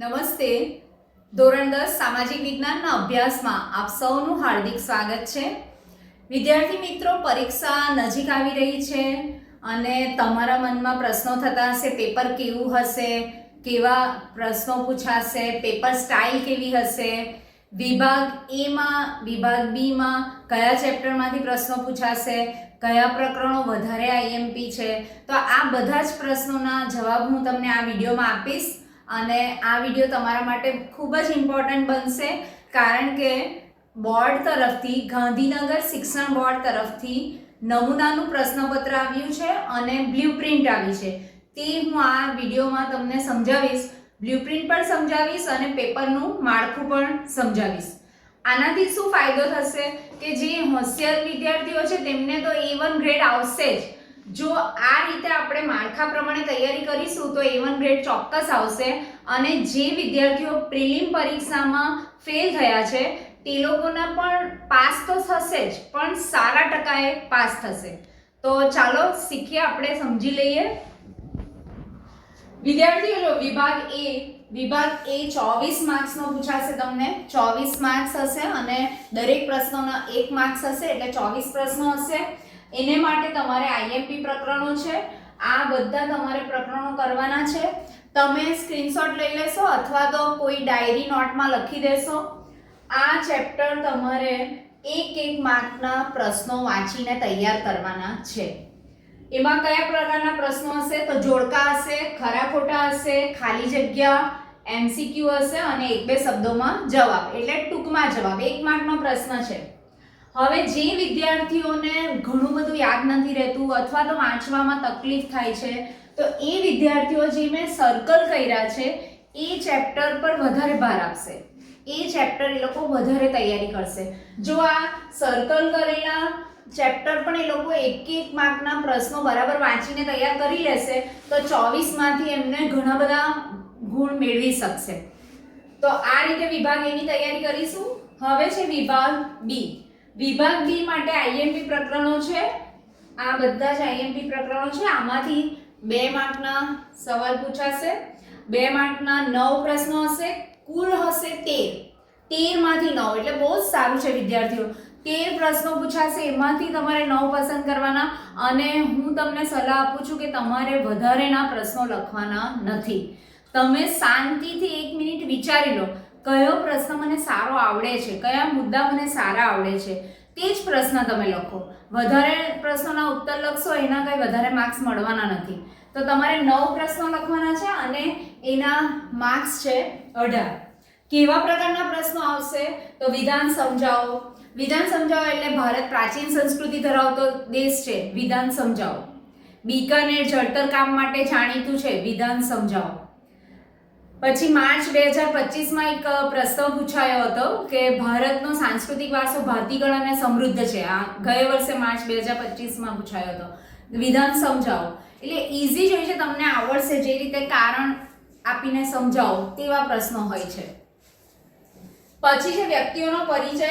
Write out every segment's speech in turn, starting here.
નમસ્તે. ધોરણ દસ સામાજિક વિજ્ઞાનના અભ્યાસમાં આપ સૌનું હાર્દિક સ્વાગત છે. વિદ્યાર્થી મિત્રો, પરીક્ષા નજીક આવી રહી છે અને તમારા મનમાં પ્રશ્નો થતા હશે, પેપર કેવું હશે, કેવા પ્રશ્નો પૂછાશે, પેપર સ્ટાઇલ કેવી હશે, વિભાગ એમાં, વિભાગ બીમાં કયા ચેપ્ટરમાંથી પ્રશ્નો પૂછાશે, કયા પ્રકરણો વધારે આઈએમપી છે, તો આ બધા જ પ્રશ્નોના જવાબ હું તમને આ વિડીયોમાં આપીશ. અને આ વીડિયો તમારા માટે ખૂબ જ ઇમ્પોર્ટન્ટ બનશે, કારણ કે બોર્ડ તરફથી, ગાંધીનગર શિક્ષણ બોર્ડ તરફથી નમૂનાનું પ્રશ્નપત્ર આવ્યું છે અને બ્લ્યુપ્રિન્ટ આવી છે. તે હું આ વિડીયોમાં તમને સમજાવીશ. બ્લુપ્રિન્ટ પણ સમજાવીશ અને પેપરનું માળખું પણ સમજાવીશ. આનાથી શું ફાયદો થશે કે જે હોશિયાર વિદ્યાર્થીઓ છે તેમને તો એ વન ગ્રેડ આવશે જ. જો આ રીતે આપણે માળખા પ્રમાણે તૈયારી કરીશું, તો એ વન ગ્રેડ ચોક્કસ આવશે. અને જે વિદ્યાર્થીઓ પ્રિલિમ પરીક્ષામાં ફેલ થયા છે, તે લોકોના પણ પાસ તો થશે જ, પણ સારા ટકાએ પાસ થશે. તો ચાલો શીખીએ, આપણે સમજી લઈએ. વિદ્યાર્થીઓ જો વિભાગ એ વિભાગ એ ચોવીસ માર્ક્સનો પૂછાશે તમને. ચોવીસ માર્ક્સ હશે અને દરેક પ્રશ્નોના એક માર્ક્સ હશે, એટલે ચોવીસ પ્રશ્નો હશે. એને માટે તમારે આઈએમપી પ્રકરણો છે. આ બધા તમારે પ્રકરણો કરવાના છે. તમે સ્ક્રીનશોટ લઈ લેશો અથવા તો કોઈ ડાયરી નોટમાં લખી દેશો. આ ચેપ્ટર તમારે એક એક માર્કના પ્રશ્નો વાંચીને તૈયાર કરવાના છે. એમાં કયા પ્રકારના પ્રશ્નો હશે? તો જોડકા હશે, ખરા ખોટા હશે, ખાલી જગ્યા એમસીક્યુ હશે અને એક બે શબ્દોમાં જવાબ. એટલે ટૂંકમાં જવાબ. એક માર્કનો પ્રશ્ન છે. હવે જે વિદ્યાર્થીઓને ઘણું બધું યાદ નથી રહેતું અથવા તો વાંચવામાં તકલીફ થાય છે, તો એ વિદ્યાર્થીઓ જે મેં સર્કલ કર્યા છે, એ ચેપ્ટર પર વધારે ભાર આપશે. એ ચેપ્ટર એ લોકો વધારે તૈયારી કરશે. જો આ સર્કલ કરેલા ચેપ્ટર પણ એ લોકો એક એક માર્કના પ્રશ્નો બરાબર વાંચીને તૈયાર કરી લેશે, તો ચોવીસમાંથી એમને ઘણા બધા ગુણ મેળવી શકશે. તો આ રીતે વિભાગ એની તૈયારી કરીશું. હવે છે વિભાગ બી. વિભાગ બી માટે આઈએમપી પ્રકરણો છે. આ બધા જ આઈએમપી પ્રકરણો છે. આમાંથી બે માર્કના સવાલ પૂછાશે. બે માર્કના નવ પ્રશ્નો હશે. કુલ હશે તેર. તેરમાંથી નવ. એટલે બહુ જ સારું છે, વિદ્યાર્થીઓ. તેર પ્રશ્નો પૂછાશે. એમાંથી તમારે નવ પસંદ કરવાના. અને હું તમને સલાહ આપું છું કે તમારે વધારેના પ્રશ્નો લખવાના નથી. તમે શાંતિથી એક મિનિટ વિચારી લો. કયો પ્રશ્ન મને સારો આવડે છે? કયા મુદ્દા મને સારા આવડે છે? તે જ પ્રશ્ન તમે લખો. વધારે પ્રશ્નોના ઉત્તર લખશો, એના કંઈ વધારે માર્ક્સ મળવાના નથી. તો તમારે નવ પ્રશ્નો લખવાના છે અને એના માર્ક્સ છે અઢાર. કેવા પ્રકારના પ્રશ્નો આવશે? તો વિધાન સમજાવો. વિધાન સમજાવો એટલે ભારત પ્રાચીન સંસ્કૃતિ ધરાવતો દેશ છે. વિધાન સમજાવો. બીકાનેર જળતર કામ માટે જાણીતું છે. વિધાન સમજાવો. પછી માર્ચ બે હજાર પચીસમાં એક પ્રસ્તાવ પૂછાયો હતો કે ભારતનો સાંસ્કૃતિક વારસો ભાતીગળ અને સમૃદ્ધ છે. આ ગયા વર્ષે માર્ચ બે હજાર પચીસમાં પૂછાયો હતો. વિધાન સમજાવો. એટલે ઇઝી જ હોય છે તમને આવડશે જે રીતે કારણ આપીને સમજાવો તેવા પ્રશ્નો હોય છે. પછી છે વ્યક્તિઓનો પરિચય.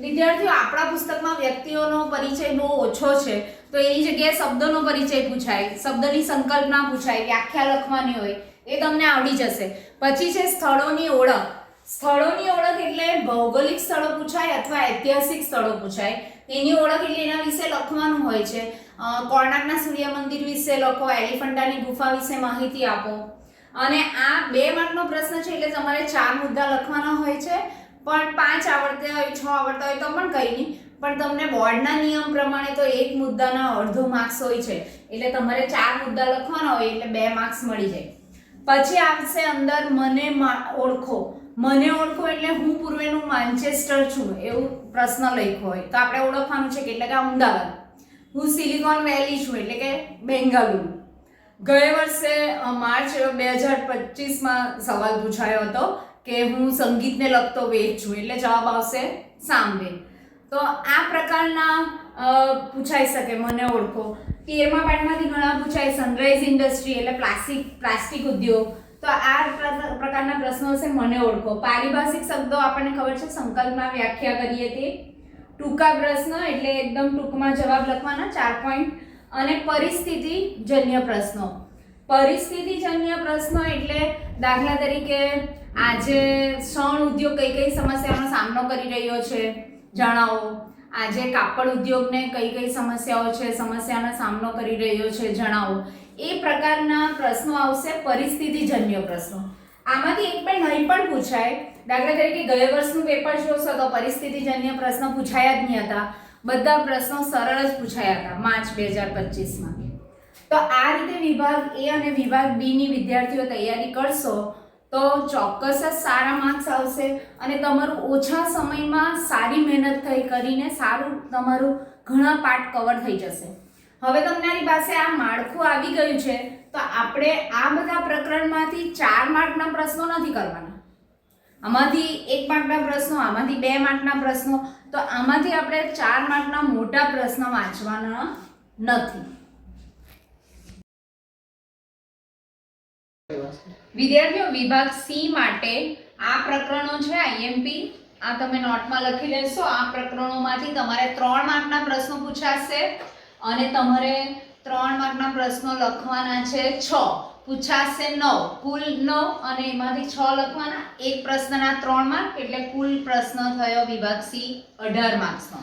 વિદ્યાર્થીઓ, આપણા પુસ્તકમાં વ્યક્તિઓનો પરિચય બહુ ઓછો છે. તો એની જગ્યાએ શબ્દોનો પરિચય પૂછાય, શબ્દની સંકલ્પના પૂછાય, વ્યાખ્યા લખવાની હોય. એ તમને આવડી જશે. પછી છે સ્થળોની ઓળખ. સ્થળોની ઓળખ એટલે ભૌગોલિક સ્થળો પૂછાય અથવા ઐતિહાસિક સ્થળો પૂછાય. એની ઓળખ એટલે એના વિશે લખવાનું હોય છે. કોણાર્કના સૂર્ય મંદિર વિશે લખો, એલિફન્ટાની ગુફા વિશે માહિતી આપો. અને આ બે માર્કનો પ્રશ્ન છે એટલે તમારે ચાર મુદ્દા લખવાના હોય છે. પણ પાંચ આવડતા હોય, છ આવડતા હોય તો પણ કંઈ નહીં. પણ તમને બોર્ડના નિયમ પ્રમાણે તો એક મુદ્દાના અડધો માર્ક્સ હોય છે. એટલે તમારે ચાર મુદ્દા લખવાના હોય એટલે બે માર્ક્સ મળી જાય. પછી આવશે અંદર મને ઓળખો. મને ઓળખો એટલે હું પૂર્વેનું માન્ચેસ્ટર છું, એવું પ્રશ્ન લખ્યો હોય. તો આપણે ઓળખવાનું છે કે એટલે કે અમદાવાદ. હું સિલિકોન વેલી છું, એટલે કે બેંગાલુરુ ગયે વર્ષે માર્ચ બે હજાર પચીસમાં સવાલ પૂછાયો હતો કે હું સંગીતને લગતો વેદ છું, એટલે જવાબ આવશે સામે તો આ પ્રકારના પૂછાઈ શકે, મને ઓળખો. તેરમા પાઠમાંથી ઘણા પૂછાય સનરાઈઝ ઇન્ડસ્ટ્રી એટલે પ્લાસ્ટિક પ્લાસ્ટિક ઉદ્યોગ. તો આ પ્રકારના પ્રશ્નો છે મને ઓળખો. પારિભાષિક શબ્દો આપણને ખબર છે, સંકલ્પમાં વ્યાખ્યા કરીએ તે. ટૂંકા પ્રશ્ન એટલે એકદમ ટૂંકમાં જવાબ લખવાના, ચાર પોઈન્ટ અને પરિસ્થિતિજન્ય પ્રશ્નો. પરિસ્થિતિજન્ય પ્રશ્નો એટલે દાખલા તરીકે આજે શણ ઉદ્યોગ કઈ કઈ સમસ્યાનો સામનો કરી રહ્યો છે. જણાવો. આજે કાપડ ઉદ્યોગને કઈ કઈ સમસ્યાઓ છે, સમસ્યાનો સામનો કરી રહ્યો છે જણાવો. એ પ્રકારના પ્રશ્નો આવશે, પરિસ્થિતિજન્ય પ્રશ્નો. આમાંથી એક પણ નહીં પણ પૂછાય. દાખલા તરીકે ગયા વર્ષનું પેપર જોશો તો પરિસ્થિતિજન્ય પ્રશ્ન પૂછાયા જ નહીં હતા. બધા પ્રશ્નો સરળ જ પૂછાયા હતા, માર્ચ બે હજાર પચીસમાં. તો આ રીતે વિભાગ એ અને વિભાગ બી ની વિદ્યાર્થીઓ તૈયારી કરશો તો ચોક્કસ જ સારા માર્ક્સ આવશે અને તમારું ઓછા સમયમાં સારી મહેનત થઈ કરીને સારું તમારું ઘણા પાઠ કવર થઈ જશે. હવે તમારી પાસે આ માળખું આવી ગયું છે, તો આપણે આ બધા પ્રકરણમાંથી ચાર માર્કના પ્રશ્નો નથી કરવાના. આમાંથી એક માર્કના પ્રશ્નો, આમાંથી બે માર્કના પ્રશ્નો, તો આમાંથી આપણે ચાર માર્કના મોટા પ્રશ્નો વાંચવાના નથી. વિદ્યાર્થીઓ, વિભાગ સી માટે આ પ્રકરણો છે આઈએમપી આ તમે નોટમાં લખી લેશો, આ પ્રકરણોમાંથી તમારે ત્રણ માર્કના પ્રશ્નો પૂછાશે અને તમારે ત્રણ માર્કના પ્રશ્નો લખવાના છે, છ. પૂછાશે નવ. કુલ નવ અને એમાંથી છ લખવાના. એક પ્રશ્નના ત્રણ માર્ક, એટલે કુલ પ્રશ્ન થયો વિભાગ સી અઢાર માર્ક્સનો.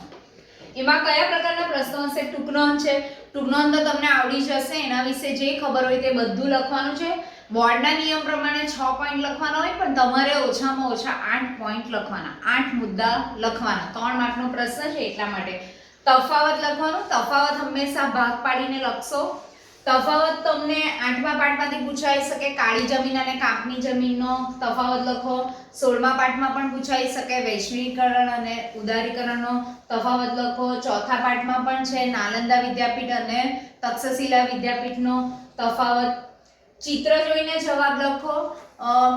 એમાં કયા પ્રકારના પ્રશ્નો હશે? ટૂંકનો છે ટૂંકનો તો તમને આવડી જશે એના વિશે જે ખબર હોય તે બધું લખવાનું છે. બોર્ડના નિયમ પ્રમાણે છ પોઈન્ટ લખવાના હોય, પણ તમારે ઓછામાં ઓછા આઠ પોઈન્ટ લખવાના. આઠ મુદ્દા લખવાના. ત્રણ માર્કનો પ્રશ્ન છે એટલા માટે. તફાવત લખવાનો. તફાવત હંમેશા ભાગ પાડીને લખશો. તફાવત તમને આઠમા પાઠમાંથી પૂછાઈ શકે. કાળી જમીન અને કાપની જમીનનો તફાવત લખો. સોળમા પાઠમાં પણ પૂછાઈ શકે. વૈશ્વિકરણ અને ઉદારીકરણનો તફાવત લખો. ચોથા પાઠમાં પણ છે. નાલંદા વિદ્યાપીઠ અને તક્ષશિલા વિદ્યાપીઠનો તફાવત ચિત્ર જોઈને જવાબ લખો.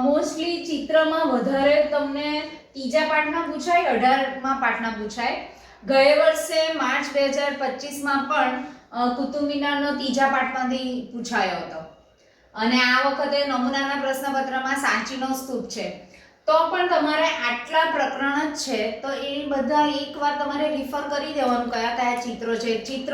મોસ્ટલી ચિત્રમાં વધારે તમને ત્રીજા પાઠમાં પૂછાય, અઢારમાં પાઠમાં પૂછાય. ગયા વર્ષે માર્ચ બે હજાર પચીસમાં પણ કુતુબ મિનારનો ત્રીજા પાઠમાંથી પૂછાયો હતો. અને આ વખતે નમૂનાના પ્રશ્નપત્રમાં સાંચીનો સ્તૂપ છે. તો પણ તમારે આટલા પ્રકરણ જ છે, તો એ બધા એકવાર તમારે રિફર કરી દેવાનું કયા કયા ચિત્રો છે. ચિત્ર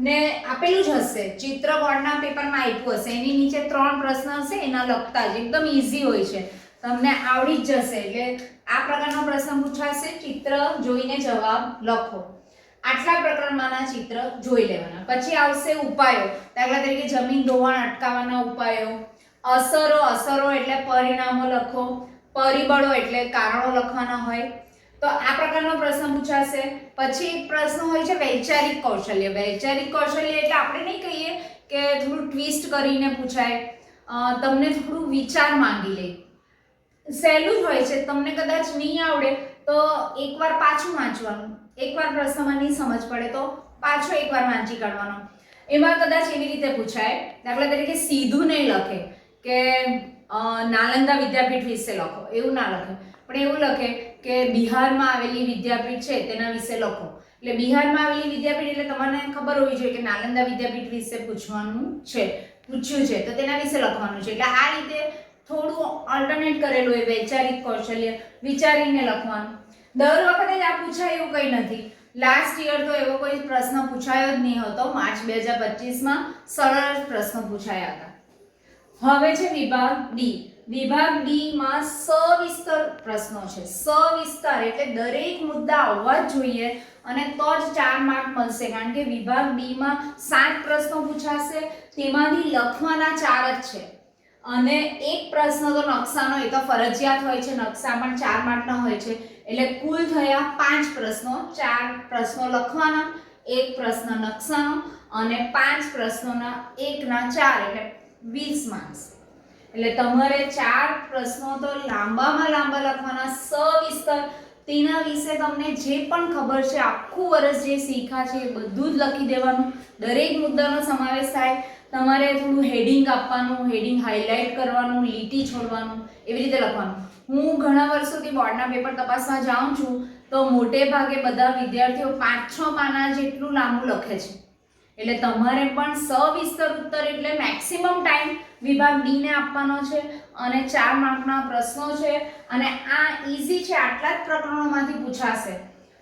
ને આપેલું જ હશે. ચિત્ર બોર્ડના પેપરમાં આપ્યું હશે. એની નીચે ત્રણ પ્રશ્ન હશે, એના લખતા જ. એકદમ ઇઝી હોય છે. તમને આવડી જ જશે. એટલે આ પ્રકારનો પ્રશ્ન પૂછાશે. ચિત્ર જોઈને જવાબ લખો. આટલા પ્રકરણમાંના ચિત્ર જોઈ લેવાના. પછી આવશે ઉપાયો. દાખલા તરીકે જમીન ધોવાણ અટકાવવાના ઉપાયો. અસરો અસરો એટલે પરિણામો લખો. પરિબળો એટલે કારણો લખવાના હોય. તો આ પ્રકારનો પ્રશ્ન પૂછાશે. પછી એક પ્રશ્ન હોય છે વૈચારિક કૌશલ્ય. વૈચારિક કૌશલ્ય એટલે આપણે નહીં કહીએ કે થોડું ટ્વિસ્ટ કરીને પૂછાય. તમને થોડું વિચાર માંગી લે. સહેલું જ હોય છે. તમને કદાચ નહીં આવડે તો એકવાર પાછું વાંચવાનું. એકવાર પ્રશ્નમાં નહીં સમજ પડે તો પાછો એકવાર વાંચી કાઢવાનો. એમાં કદાચ એવી રીતે પૂછાય, દાખલા તરીકે સીધું નહીં લખે કે નાલંદા વિદ્યાપીઠ વિશે લખો. એવું ના લખે. પણ એવું લખે કે બિહારમાં આવેલી વિદ્યાપીઠ છે, તેના વિશે લખો. એટલે બિહારમાં આવેલી વિદ્યાપીઠ એટલે તમને ખબર હોવી જોઈએ કે નાલંદા વિદ્યાપીઠ વિશે પૂછવાનું છે. પૂછ્યું છે, તો તેના વિશે લખવાનું છે. એટલે આ રીતે થોડું ઓલ્ટરનેટ કરેલું હોય, વૈચારિક કૌશલ્ય વિચારીને લખવાનું. દર વખતે જ આ પૂછાય એવું કંઈ નથી. લાસ્ટ યર તો એવો કોઈ પ્રશ્ન પૂછાયો જ નહીં હતો. માર્ચ બે હજાર પચીસમાં સરળ પ્રશ્નો પૂછાયા હતા. હવે છે વિભાગ ડી વિભાગ ડી માં સવિસ્તર પ્રશ્નો છે. સવિસ્તર એટલે દરેક મુદ્દા આવવા જ જોઈએ અને તો જ ચાર માર્ક મળશે. કારણ કે વિભાગ ડી માં સાત પ્રશ્નો પૂછાશે. તેમાંથી લખવાના ચાર જ છે. અને એક પ્રશ્ન તો નકશાનો, એ તો ફરજિયાત હોય છે. નકશા પણ ચાર માર્કના હોય છે. એટલે કુલ થયા પાંચ પ્રશ્નો. ચાર પ્રશ્નો લખવાના, એક પ્રશ્ન નકશાનો અને પાંચ પ્રશ્નોના એકના ચાર. એટલે વીસ માર્ક્સ એટલે તમારે ચાર પ્રશ્નો તો લાંબામાં લાંબા લખવાના સવિસ્તર તેના વિશે તમને જે પણ ખબર છે, આખું વર્ષ જે શીખા છે એ બધું જ લખી દેવાનું. દરેક મુદ્દાનો સમાવેશ થાય. તમારે થોડું હેડિંગ આપવાનું હેડિંગ હાઇલાઇટ કરવાનું, લીટી છોડવાનું, એવી રીતે લખવાનું. હું ઘણા વર્ષોથી બોર્ડના પેપર તપાસવા જાઉં છું, તો મોટે ભાગે બધા વિદ્યાર્થીઓ પાંચ છ પાના જેટલું લાંબુ લખે છે. એટલે તમારે પણ સવિસ્તર ઉત્તર એટલે મેક્સિમમ ટાઈમ વિભાગ ડી ને આપવાનો છે અને ચાર માર્કના પ્રશ્નો છે અને આ ઇઝી છે, આટલા જ પ્રકરણોમાંથી પૂછાશે.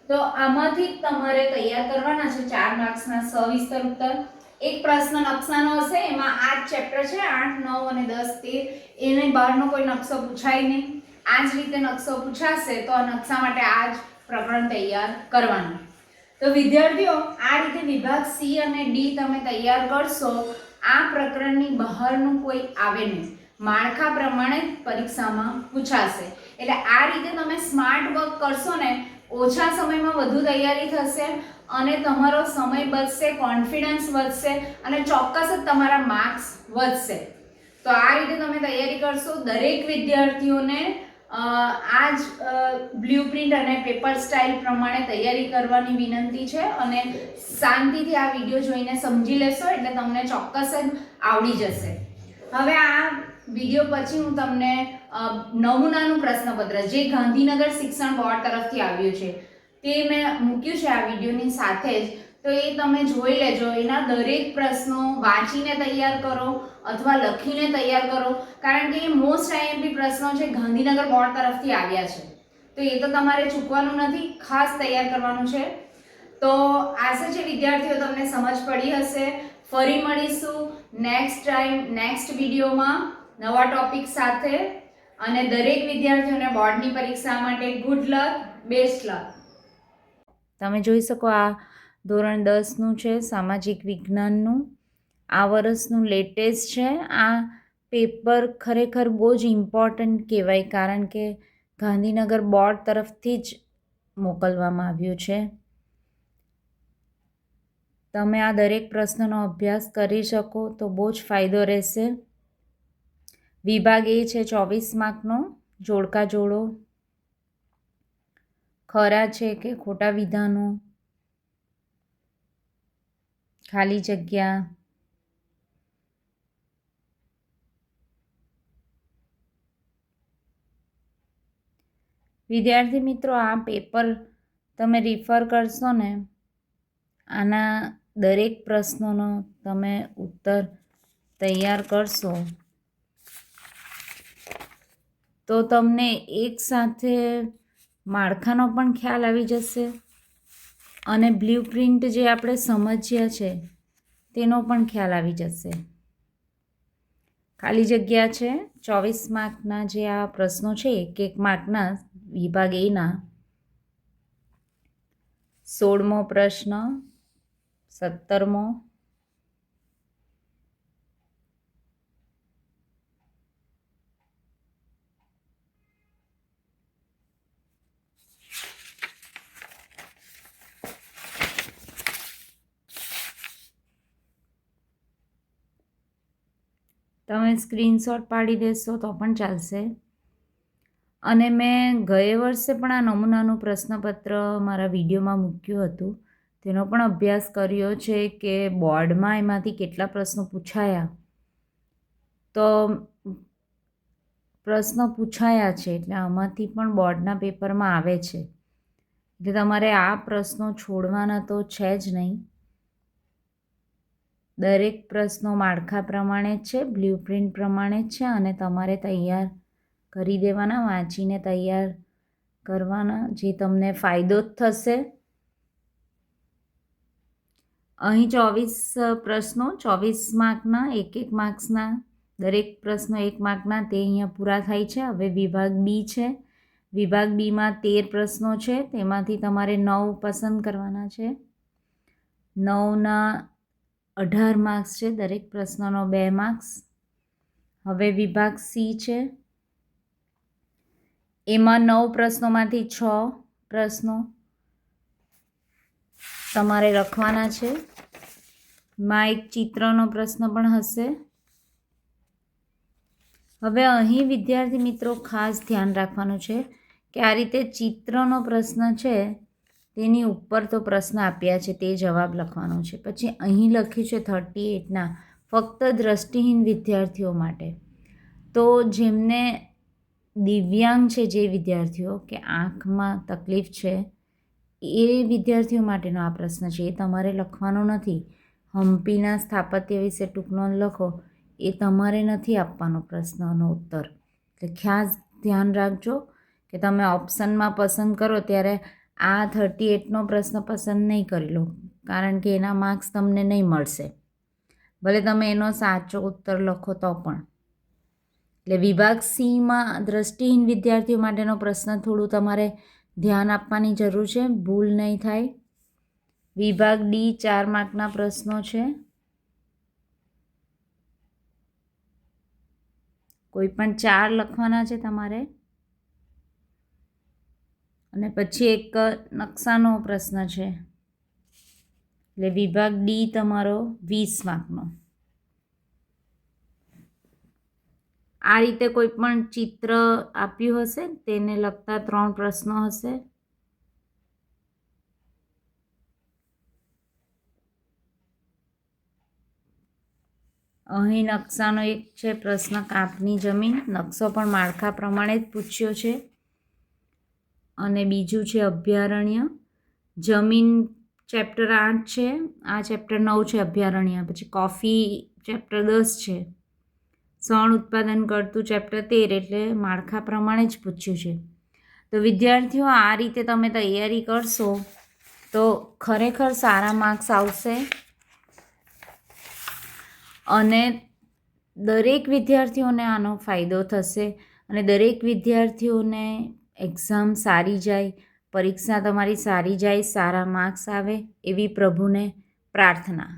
તો આમાંથી તમારે તૈયાર કરવાના છે ચાર માર્ક્સના સવિસ્તર ઉત્તર. એક પ્રશ્ન નકશાનો હશે, એમાં આ ચેપ્ટર છે, આઠ, નવ અને દસ, તેર. એને બહારનો કોઈ નકશો પૂછાય નહીં. આ જ રીતે નકશો પૂછાશે તો આ નકશા માટે આ જ પ્રકરણ તૈયાર કરવાનું. તો વિદ્યાર્થીઓ, આ રીતે વિભાગ સી અને ડી તમે તૈયાર કરશો, આ પ્રકરણની બહારનું કોઈ આવે નહીં. માળખા પ્રમાણે પરીક્ષામાં પૂછાશે. એટલે આ રીતે તમે સ્માર્ટ વર્ક કરશો ને, ઓછા સમયમાં વધુ તૈયારી થશે અને તમારો સમય બચશે કોન્ફિડન્સ વધશે અને ચોક્કસ જ તમારા માર્ક્સ વધશે. તો આ રીતે તમે તૈયારી કરશો. દરેક વિદ્યાર્થીઓને આ જ બ્લ્યુપ્રિન્ટ અને પેપર સ્ટાઇલ પ્રમાણે તૈયારી કરવાની વિનંતી છે અને શાંતિથી આ વીડિયો જોઈને સમજી લેશો એટલે તમને ચોક્કસ જ આવડી જશે. હવે આ વીડિયો પછી હું તમને નમૂનાનું પ્રશ્નપત્ર, જે ગાંધીનગર શિક્ષણ બોર્ડ તરફથી આવ્યું છે, તે મેં મૂક્યું છે આ વિડીયોની સાથે જ. તો એ તમે જોઈ લેજો. એના દરેક પ્રશ્નો વાંચીને તૈયાર કરો અથવા લખીને તૈયાર કરો. કારણ કે એ મોસ્ટ આઈએમપી પ્રશ્નો છે ગાંધીનગર બોર્ડ તરફથી આવ્યા છે. તો એ તો તમારે ચૂકવાનું નથી, ખાસ તૈયાર કરવાનું છે. તો આશા છે વિદ્યાર્થીઓ તમને સમજ પડી હશે. ફરી મળીશું નેક્સ્ટ ટાઈમ નેક્સ્ટ વિડીયોમાં નવા ટોપિક સાથે. અને દરેક વિદ્યાર્થીઓને બોર્ડની પરીક્ષા માટે ગુડ લક બેસ્ટ લક તમે જોઈ શકો આ ધોરણ દસનું છે, સામાજિક વિજ્ઞાનનું. આ વર્ષનું લેટેસ્ટ છે. આ પેપર ખરેખર બહુ જ ઇમ્પોર્ટન્ટ કહેવાય, કારણ કે ગાંધીનગર બોર્ડ તરફથી જ મોકલવામાં આવ્યું છે. તમે આ દરેક પ્રશ્નનો અભ્યાસ કરી શકો તો બહુ જ ફાયદો રહેશે. વિભાગ એ છે ચોવીસ માર્કનો. જોડકા જોડો. ખરા છે કે ખોટા વિધાનો? ખાલી જગ્યા. વિદ્યાર્થી મિત્રો, આ પેપર તમે રિફર કરશો ને, આના દરેક પ્રશ્નોનો તમે ઉત્તર તૈયાર કરશો. તો તમને એકસાથે માળખાનો પણ ખ્યાલ આવી જશે. અને બ્લુ પ્રિન્ટ જે આપણે સમજ્યા છે, તેનો પણ ખ્યાલ આવી જશે. ખાલી જગ્યા છે, ચોવીસ માર્કના જે આ પ્રશ્નો છે, એક એક માર્કના વિભાગ એના. સોળમો પ્રશ્ન, સત્તરમો તમે સ્ક્રીનશોટ પાડી દેશો તો પણ ચાલશે. અને મેં ગયે વર્ષે પણ આ નમૂનાનું પ્રશ્નપત્ર મારા વિડીયોમાં મૂક્યું હતું. તેનો પણ અભ્યાસ કર્યો છે કે બોર્ડમાં એમાંથી કેટલા પ્રશ્નો પૂછાયા. તો પ્રશ્નો પૂછાયા છે એટલે આમાંથી પણ બોર્ડના પેપરમાં આવે છે. એટલે તમારે આ પ્રશ્નો છોડવાના તો છે જ નહીં. દરેક પ્રશ્નો માળખા પ્રમાણે છે બ્લ્યુપ્રિન્ટ પ્રમાણે છે અને તમારે તૈયાર કરી દેવાના, વાંચીને તૈયાર કરવાના, જે તમને ફાયદો જ થશે. અહીં ચોવીસ પ્રશ્નો, ચોવીસ માર્કના એક એક માર્ક્સના, દરેક પ્રશ્નો એક માર્કના, તે અહીંયા પૂરા થાય છે. હવે વિભાગ બી છે. વિભાગ બીમાં તેર પ્રશ્નો છે. તેમાંથી તમારે નવ પસંદ કરવાના છે. નવના અઢાર માર્ક્સ છે, દરેક પ્રશ્નનો બે માર્ક્સ. હવે વિભાગ સી છે. એમાં નવ પ્રશ્નોમાંથી છ પ્રશ્નો તમારે લખવાના છે. માં એક ચિત્રનો પ્રશ્ન પણ હશે. હવે અહીં વિદ્યાર્થી મિત્રો ખાસ ધ્યાન રાખવાનું છે કે આ રીતે ચિત્રનો પ્રશ્ન છે તેની ઉપર તો પ્રશ્ન આપ્યા છે, તે જવાબ લખવાનો છે. પછી અહીં લખ્યું છે થર્ટી એટના ફક્ત દ્રષ્ટિહીન વિદ્યાર્થીઓ માટે. તો જેમને દિવ્યાંગ છે જે વિદ્યાર્થીઓ, કે આંખમાં તકલીફ છે, એ વિદ્યાર્થીઓ માટેનો આ પ્રશ્ન છે. એ તમારે લખવાનો નથી. હમ્પીના સ્થાપત્ય વિશે ટૂંકનો લખો. એ તમારે નથી આપવાનો પ્રશ્નનો ઉત્તર. એટલે ખાસ ધ્યાન રાખજો કે તમે ઓપ્શનમાં પસંદ કરો ત્યારે આ થર્ટી એટનો પ્રશ્ન પસંદ નહીં કરી લો કારણ કે એના માર્ક્સ તમને નહીં મળશે. ભલે તમે એનો સાચો ઉત્તર લખો તો પણ. એટલે વિભાગ સીમાં દ્રષ્ટિહીન વિદ્યાર્થીઓ માટેનો પ્રશ્ન થોડું તમારે ધ્યાન આપવાની જરૂર છે, ભૂલ નહીં થાય. વિભાગ ડી ચાર માર્કના પ્રશ્નો છે. કોઈ પણ ચાર લખવાના છે તમારે? અને પછી એક નકશાનો પ્રશ્ન છે. એટલે વિભાગ ડી તમારો વીસ માર્કનો આ રીતે કોઈ પણ ચિત્ર આપ્યું હશે તેને લગતા ત્રણ પ્રશ્નો હશે. અહીં નકશાનો એક છે પ્રશ્ન કાપની જમીન. નકશો પણ માળખા પ્રમાણે જ પૂછ્યો છે. અને બીજું છે અભયારણ્ય. જમીન ચેપ્ટર આઠ છે, આ ચેપ્ટર નવ છે અભયારણ્ય. પછી કોફી ચેપ્ટર દસ છે. સણ ઉત્પાદન કરતું ચેપ્ટર તેર એટલે માળખા પ્રમાણે જ પૂછ્યું છે. તો વિદ્યાર્થીઓ, આ રીતે તમે તૈયારી કરશો તો ખરેખર સારા માર્ક્સ આવશે. અને દરેક વિદ્યાર્થીઓને આનો ફાયદો થશે. અને દરેક વિદ્યાર્થીઓને એક્ઝામ સારી જાય પરીક્ષા તમારી સારી જાય સારા માર્ક્સ આવે એવી પ્રભુને પ્રાર્થના.